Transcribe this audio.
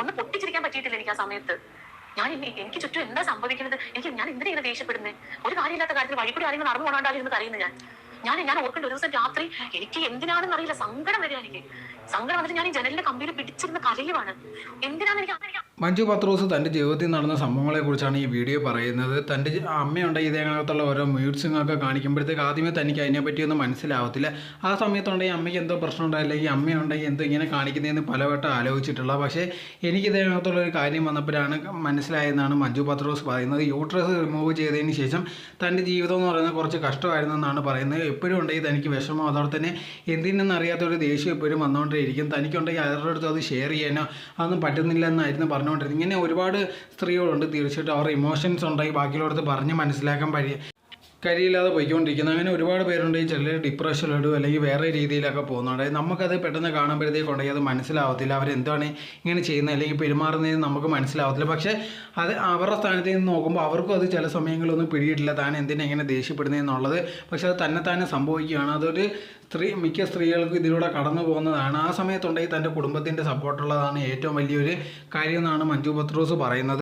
ഒന്ന് പൊട്ടിച്ചിരിക്കാൻ പറ്റിയിട്ടില്ല എനിക്ക് ആ സമയത്ത്. ഞാൻ എനിക്ക് ചുറ്റും എന്താ സംഭവിക്കുന്നത്? എനിക്ക് ഞാൻ എന്തിനാ ഇങ്ങനെ ദേഷ്യപ്പെടുന്നത് ഒരു കാര്യമില്ലാത്ത കാര്യത്തിൽ വഴിക്കൂടി ആരെങ്കിലും നടന്നു പോകണ്ടായിരുന്നു കറിയുന്നത് ഞാൻ. ഞാൻ ഞാൻ ഓർക്കേണ്ട ഒരു ദിവസം രാത്രി എനിക്ക് എന്തിനാണെന്ന് അറിയില്ല. സങ്കടം വരിക എനിക്ക്. സങ്കടം വന്നിട്ട് ഞാൻ ഈ ജനലിന്റെ കമ്പിയിൽ പിടിച്ചിരുന്ന കരയുവാണ്. എന്തിനാണ് എനിക്ക് മഞ്ജു പത്രോസ് തന്റെ ജീവിതത്തിൽ നടന്ന സംഭവങ്ങളെക്കുറിച്ചാണ് ഈ വീഡിയോ പറയുന്നത്. തന്റെ അമ്മയുണ്ടെങ്കിൽ ഇതേകത്തുള്ള ഓരോ മ്യൂട്ട്സിങ്ങൊക്കെ കാണിക്കുമ്പോഴത്തേക്ക് ആദ്യമേ തനിക്ക് അതിനെപ്പറ്റിയൊന്നും മനസ്സിലാവത്തില്ല. ആ സമയത്തുണ്ടെങ്കിൽ അമ്മയ്ക്ക് എന്തോ പ്രശ്നം ഉണ്ടായില്ലെങ്കിൽ അമ്മയുണ്ടെങ്കിൽ എന്തോ ഇങ്ങനെ കാണിക്കുന്നതെന്ന് പലവട്ടം ആലോചിച്ചിട്ടുള്ള. പക്ഷേ എനിക്ക് ഇതേകത്തുള്ള ഒരു കാര്യം വന്നപ്പോഴാണ് മനസ്സിലായതെന്നാണ് മഞ്ജു പത്രോസ് പറയുന്നത്. യൂട്രസ് റിമൂവ് ചെയ്തതിന് ശേഷം തന്റെ ജീവിതം എന്ന് പറയുന്നത് കുറച്ച് കഷ്ടമായിരുന്നു എന്നാണ് പറയുന്നത്. എപ്പോഴും ഉണ്ടെങ്കിൽ തനിക്ക് വിഷമം. അതോടെ തന്നെ എന്തിനെന്നറിയാത്തൊരു ദേഷ്യം എപ്പോഴും വന്നുകൊണ്ടേയിരിക്കും തനിക്കുണ്ടെങ്കിൽ അവരുടെ അടുത്ത് അത് ഷെയർ ചെയ്യാനോ അതൊന്നും പറ്റുന്നില്ല എന്നായിരുന്നു പറഞ്ഞുകൊണ്ടിരുന്നത് ഇങ്ങനെ ഒരുപാട് സ്ത്രീകളുണ്ട് തീർച്ചയായിട്ടും അവരുടെ ഇമോഷൻസ് ഉണ്ടെങ്കിൽ ബാക്കിയുള്ളവർക്ക് പറഞ്ഞ് മനസ്സിലാക്കാൻ പരി കഴിയില്ലാതെ പോയിക്കൊണ്ടിരിക്കുന്നത് അങ്ങനെ ഒരുപാട് പേരുണ്ട്. ഈ ചിലർ ഡിപ്രഷനിലിടും അല്ലെങ്കിൽ വേറെ രീതിയിലൊക്കെ പോകുന്നുണ്ട് നമുക്കത് പെട്ടെന്ന് കാണുമ്പോഴത്തേക്കുണ്ടെങ്കിൽ അത് മനസ്സിലാവത്തില്ല. അവരെന്താണ് ഇങ്ങനെ ചെയ്യുന്നത്? അല്ലെങ്കിൽ പെരുമാറുന്നത് നമുക്ക് മനസ്സിലാവത്തില്ല. പക്ഷേ അത് അവരുടെ സ്ഥാനത്ത് നിന്ന് നോക്കുമ്പോൾ അവർക്കും അത് ചില സമയങ്ങളൊന്നും പിടിയിട്ടില്ല. താൻ എന്തിനാ ഇങ്ങനെ ദേഷ്യപ്പെടുന്നതെന്നുള്ളത് പക്ഷേ അത് തന്നെ തന്നെ സംഭവിക്കുകയാണ്. അതൊരു സ്ത്രീ മിക്ക സ്ത്രീകൾക്കും ഇതിലൂടെ കടന്നു പോകുന്നതാണ്. ആ സമയത്തുണ്ടെങ്കിൽ തന്റെ കുടുംബത്തിന്റെ സപ്പോർട്ടുള്ളതാണ് ഏറ്റവും വലിയൊരു കാര്യം എന്നാണ് മഞ്ജു പത്രോസ് പറയുന്നത്.